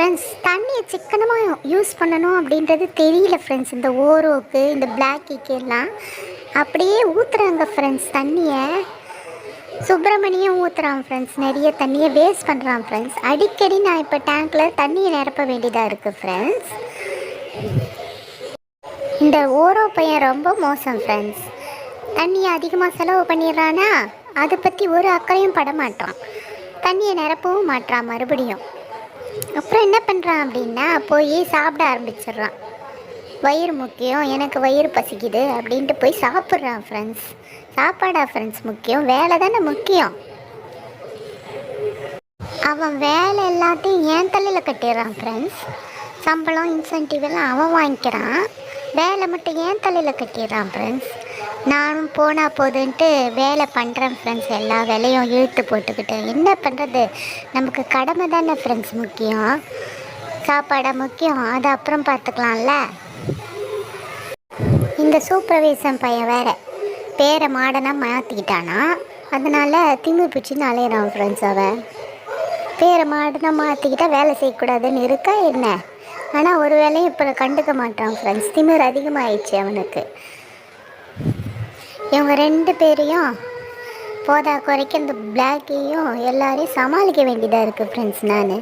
Friends தண்ணியை சிக்கனமாக use பண்ணணும் அப்படின்றது தெரியல ஃப்ரெண்ட்ஸ் இந்த ஓரோக்கு இந்த பிளாக்கிக்கு e எல்லாம். அப்படியே ஊற்றுறாங்க ஃப்ரெண்ட்ஸ் தண்ணியை. சுப்பிரமணியம் ஊற்றுறான் ஃப்ரெண்ட்ஸ் நிறைய தண்ணியை வேஸ்ட் பண்ணுறான் ஃப்ரெண்ட்ஸ் அடிக்கடி நான் இப்போ டேங்க்கில் தண்ணியை நிரப்ப வேண்டியதாக இருக்குது ஃப்ரெண்ட்ஸ் இந்த ஓரோ பையன் ரொம்ப மோசம் ஃப்ரெண்ட்ஸ் தண்ணியை அதிகமாக செலவு பண்ணிடுறானா? அதை பற்றி ஒரு அக்கறையும் பட மாட்டான் தண்ணியை நிரப்பவும் மாட்டான் மறுபடியும். அப்புறம் என்ன பண்ணுறான் அப்படின்னா போய் சாப்பிட ஆரம்பிச்சிடுறான். வயிறு முக்கியம் எனக்கு வயிறு பசிக்குது அப்படின்ட்டு போய் சாப்பிட்றான் ஃப்ரெண்ட்ஸ் சாப்பாடா ஃப்ரெண்ட்ஸ் முக்கியம் வேலை தானே முக்கியம். அவன் வேலை எல்லாத்தையும் ஏன் தலையில் கட்டிடுறான் ஃப்ரெண்ட்ஸ் சம்பளம் இன்சென்டிவ் எல்லாம் அவன் வாங்கிக்கிறான். வேலை மட்டும் ஏன் தலையில் கட்டிடுறான் ஃப்ரெண்ட்ஸ் நானும் போனால் போதுன்ட்டு வேலை பண்ணுறேன் ஃப்ரெண்ட்ஸ் எல்லா வேலையும் இழுத்து போட்டுக்கிட்டு. என்ன பண்ணுறது நமக்கு கடமை தானே ஃப்ரெண்ட்ஸ் முக்கியம். சாப்பாடாக முக்கியம். அது அப்புறம் பார்த்துக்கலாம்ல? இந்த சூப்பர்வைசன் பையன் வேறு. பேரை மாடனாக மாற்றிக்கிட்டானா அதனால் திமிரு பிடிச்சின்னு அலையிறான் ஃப்ரெண்ட்ஸ் அவன் பேரை மாடனாக மாற்றிக்கிட்டா வேலை செய்யக்கூடாதுன்னு இருக்கா என்ன? ஆனால் ஒரு வேலையும் இப்போ கண்டுக்க மாட்டான் ஃப்ரெண்ட்ஸ் திமிர் அதிகமாகிடுச்சு அவனுக்கு. இவங்க ரெண்டு பேரையும் போதா குறைக்க இந்த பிளாக்கையும் எல்லாரையும் சமாளிக்க வேண்டியதாக இருக்குது ஃப்ரெண்ட்ஸ் நான்.